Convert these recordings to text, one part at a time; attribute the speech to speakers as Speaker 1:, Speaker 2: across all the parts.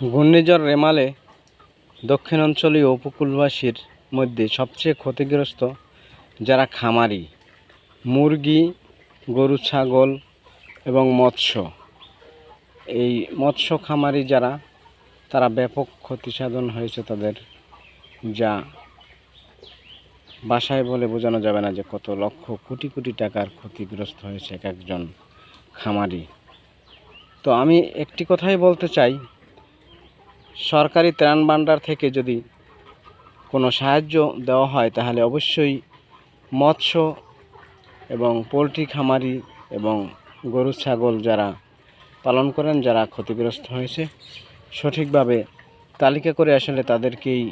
Speaker 1: ঘূর্ণিঝড় রেমালে দক্ষিণাঞ্চলীয় উপকূলবাসীর মধ্যে সবচেয়ে ক্ষতিগ্রস্ত যারা খামারি, মুরগি, গরু, ছাগল এবং মৎস্য। এই মৎস্য খামারি যারা, তারা ব্যাপক ক্ষতি সাধন হয়েছে তাদের, যা বাসায় বলে বোঝানো যাবে না যে কত লক্ষ কোটি কোটি টাকার ক্ষতিগ্রস্ত হয়েছে এক একজন খামারি। তো আমি একটি কথাই বলতে চাই সরকারি ত্রাণ ভাণ্ডার থেকে যদি কোনো সাহায্য দেওয়া হয়, তাহলে অবশ্যই মৎস্য এবং পোলট্রি, খামারি এবং গরু, ছাগল যারা পালন করেন, যারা ক্ষতিগ্রস্ত হয়েছে, সঠিকভাবে তালিকা করে আসলে তাদেরকেই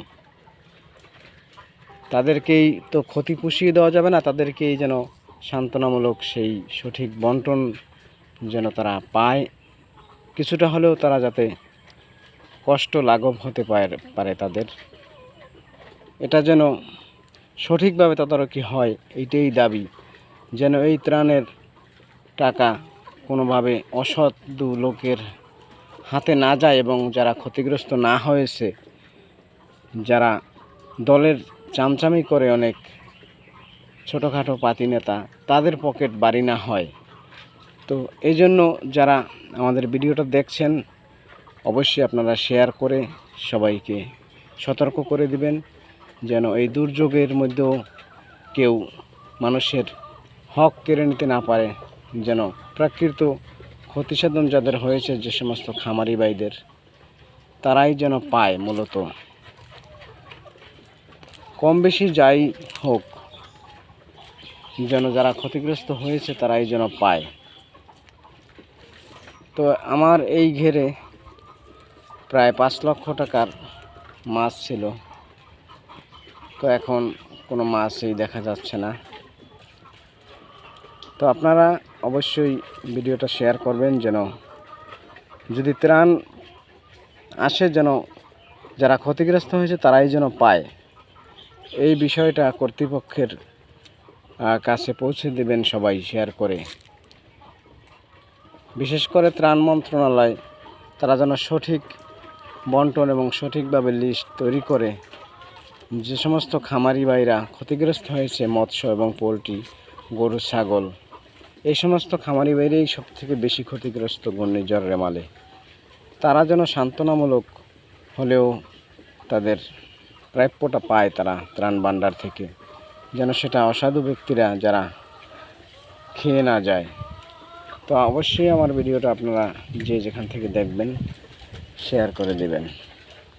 Speaker 1: তাদেরকেই তো ক্ষতি পুষিয়ে দেওয়া যাবে না, তাদেরকেই যেন সান্ত্বনামূলক সেই সঠিক বন্টন যেন তারা পায়। কিছুটা হলেও তারা যাতে কষ্ট লাঘব হতে পারে তাদের। এটা যেন সঠিকভাবে তদারকি হয় এইটাই দাবি। যেন এই ত্রাণের টাকা কোনোভাবে অসৎ দু লোকের হাতে না যায় এবং যারা ক্ষতিগ্রস্ত না হয়েছে, যারা দলের চামচামি করে অনেক ছোটোখাটো পাতি নেতা, তাদের পকেট বাড়ি না হয়। তো এই জন্য যারা আমাদের ভিডিওটা দেখছেন অবশ্যই আপনারা শেয়ার করে সবাইকে সতর্ক করে দিবেন, যেন এই দুর্যোগের মধ্যেও কেউ মানুষের হক কেড়ে নিতে না পারে, যেন প্রাকৃত ক্ষতিসাধন যাদের হয়েছে যে সমস্ত খামারি ভাইদের, তারাই যেন পায় মূলত। কম বেশি যাই হোক, যেন যারা ক্ষতিগ্রস্ত হয়েছে তারাই যেন পায়। তো আমার এই ঘেরে প্রায় পাঁচ লক্ষ টাকার মাছ ছিল। তো এখন কোনো মাছই দেখা যাচ্ছে না। তো আপনারা অবশ্যই ভিডিওটা শেয়ার করবেন যেন, যদি ত্রাণ আসে যেন, যারা ক্ষতিগ্রস্ত হয়েছে তারাই যেন পায়। এই বিষয়টা কর্তৃপক্ষের কাছে পৌঁছে দেবেন সবাই শেয়ার করে। বিশেষ করে ত্রাণ মন্ত্রণালয়, তারা যেন সঠিক বন্টন এবং সঠিকভাবে লিস্ট তৈরি করে যে সমস্ত খামারি ভাইরা ক্ষতিগ্রস্ত হয়েছে মৎস্য এবং পোলট্রি, গরু, ছাগল, এই সমস্ত খামারি বাইরেই সব থেকে বেশি ক্ষতিগ্রস্ত ঘূর্ণিঝড় রেমালে। তারা যেন সান্ত্বনামূলক হলেও তাদের প্রাপ্যটা পায় তারা ত্রাণ ভাণ্ডার থেকে, যেন সেটা অসাধু ব্যক্তিরা যারা খেয়ে না যায়। তো অবশ্যই আমার ভিডিওটা আপনারা যে যেখান থেকে দেখবেন শেয়ার করে দেবেন।